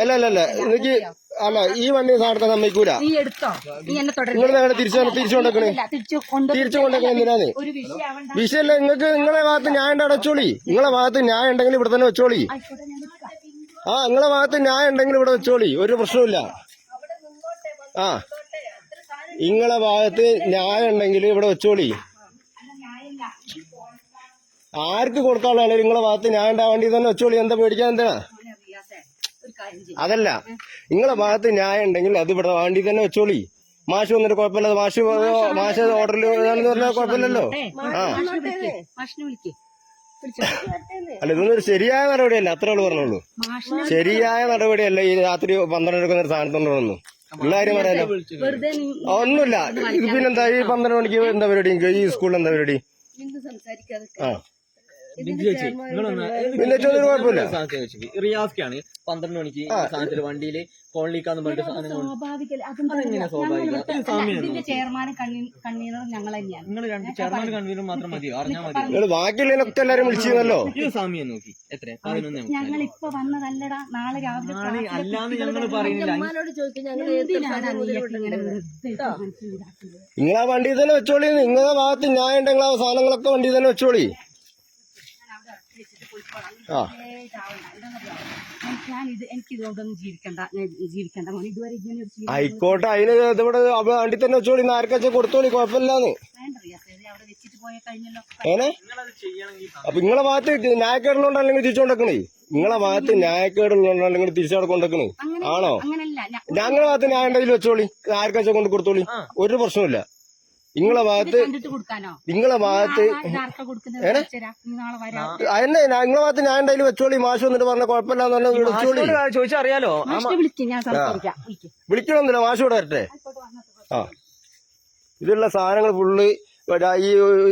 അല്ല അല്ല അല്ല. എനിക്ക് അല്ല. ഈ വണ്ടി സാധനത്തെ സമ്മതിക്കൂല? നീ എടുത്തോ. നീ എന്നെ. നിങ്ങൾ ഞങ്ങളെ തിരിച്ചു തിരിച്ചു കൊണ്ടേക്കണേ തിരിച്ചു കൊണ്ട് തിരിച്ചു കൊണ്ടേക്കണേ വിഷയാവണ്ട. വിഷയല്ല നിങ്ങൾക്ക് നിങ്ങളെ ഭാഗത്ത് ന്യായം ഉണ്ട് അവിടെ വെച്ചോളി നിങ്ങളെ ഭാഗത്ത് ന്യായം ഉണ്ടെങ്കിൽ ഇവിടെ തന്നെ വെച്ചോളി. ഞാൻ. ആ നിങ്ങളെ ഭാഗത്ത് ന്യായം ഉണ്ടെങ്കിൽ ഇവിടെ വെച്ചോളി. ഒരു പ്രശ്നമില്ല ആ നിങ്ങളെ ഭാഗത്ത് ന്യായം ഉണ്ടെങ്കിൽ ഇവിടെ വെച്ചോളി. ആർക്ക് കൊടുക്കാനുള്ള നിങ്ങളെ ഭാഗത്ത് ന്യായം ഉണ്ടാവേണ്ടി തന്നെ വെച്ചോളി. എന്താ പേടിക്കാൻ എന്താ മോനെ റിയാസേ, ഒരു കാര്യം ചെയ്യ്. അതല്ല. നിങ്ങളെ ഭാഗത്ത് ന്യായം ഉണ്ടെങ്കിൽ അത് ഇവിടെ വേണ്ടി തന്നെ വെച്ചോളി. മാഷ് വന്നിട്ട് കുഴപ്പമില്ല മാഷ് മാഷ് ഓർഡറിൽ പറഞ്ഞാൽ കുഴപ്പമില്ലല്ലോ. ആ. അല്ല ഇതൊന്നും ഒരു ശരിയായ നടപടിയല്ല. അത്ര ആൾ പറഞ്ഞോളൂ. ശരിയായ നടപടിയല്ല ഈ രാത്രി പന്ത്രണ്ട് എടുക്കുന്ന ഒരു ഉള്ള എല്ലാരും പറയാലോ ഒന്നുമില്ല. ഇത് പിന്നെന്താ? ഈ പന്ത്രണ്ട് മണിക്ക് എന്താ പരിപാടി? ഈ സ്കൂളിൽ എന്താ പരിപാടി? ആ. റിയാസ്ക്കാണ് പന്ത്രണ്ട് മണിക്ക് സാധനത്തിൽ വണ്ടിയിൽ കോളിക്കാന്ന് പറഞ്ഞിട്ട് സാധനം കൊണ്ട് സ്വാഭാവിക അതെങ്ങനെ സ്വാഭാവികം? ഇത് സാമ്യമാണോ? ഇതിന്റെ ചെയർമാനും കണ്ണീറും ഞങ്ങൾ തന്നെയാണ്. നിങ്ങൾ രണ്ട് ചെയർമാൻ കൺവീനർ മാത്രം മതി അറിഞ്ഞാൽ മതി. ബാക്കിയുള്ളതിനൊക്കെ എല്ലാരും വിളിച്ചിരുന്നല്ലോ സാമ്യം നോക്കി. എത്ര? പതിനൊന്ന് ഞങ്ങൾ ഇപ്പൊ വന്നതല്ലടാ. നാളെ രാവിലെ അല്ലാന്ന് ഞങ്ങൾ പറയുന്നില്ല. നിങ്ങളാ വണ്ടി തന്നെ വെച്ചോളി നിങ്ങളുടെ ഭാഗത്ത് ഞാൻ ഉണ്ടെങ്കിൽ ആ സാധനങ്ങളൊക്കെ വണ്ടി തന്നെ വെച്ചോളി. ആയിക്കോട്ടെ. അതിന് ഇതിവിടെ വണ്ടി തന്നെ വെച്ചോളി. നാരക്കച്ച കൊടുത്തോളി? കുഴപ്പമില്ലാന്ന്. കഴിഞ്ഞല്ലോ. ഏനെ? അപ്പൊ നിങ്ങളെ ഭാഗത്ത് ന്യായക്കേടുള്ളതുകൊണ്ടല്ലെങ്കിൽ തിരിച്ചുകൊണ്ടേക്കണേ നിങ്ങളെ ഭാഗത്ത് ന്യായക്കേടുള്ളതുകൊണ്ടല്ലെങ്കിൽ തിരിച്ചവിടെ കൊണ്ടേക്കണേ ആണോ? ഞങ്ങളുടെ ഭാഗത്ത് ന്യായം ഉണ്ടെങ്കിൽ വെച്ചോളി. നാരക്കച്ച കൊണ്ട് കൊടുത്തോളി? ഒരു പ്രശ്നമില്ല നിങ്ങളെ ഭാഗത്ത് കണ്ടിട്ട് കൊടുക്കാനോ? നിങ്ങളെ ഭാഗത്ത് എന്നെ നിങ്ങളെ ഭാഗത്ത് ഞാൻ എന്തായാലും വെച്ചോളി മാഷ് വന്നിട്ട് പറഞ്ഞ കുഴപ്പമില്ലാന്ന് പറഞ്ഞാൽ വിളിച്ചോളി ചോദിച്ചറിയാലോ. വിളിക്കണമെന്നില്ല മാഷ് ഇവിടെ വരട്ടെ. ആ. ഇതിലുള്ള സാധനങ്ങൾ ഫുള്ള് ഈ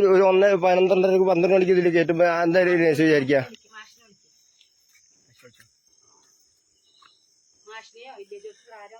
ഒരു ഒന്ന് പന്ത്രണ്ടര പന്ത്രണ്ട് മണിക്ക് ഇതിൽ കയറ്റുമ്പോ എന്തായാലും വിചാരിക്ക വിചാരിക്കുക. മാഷിനെയോ വിളിച്ചോ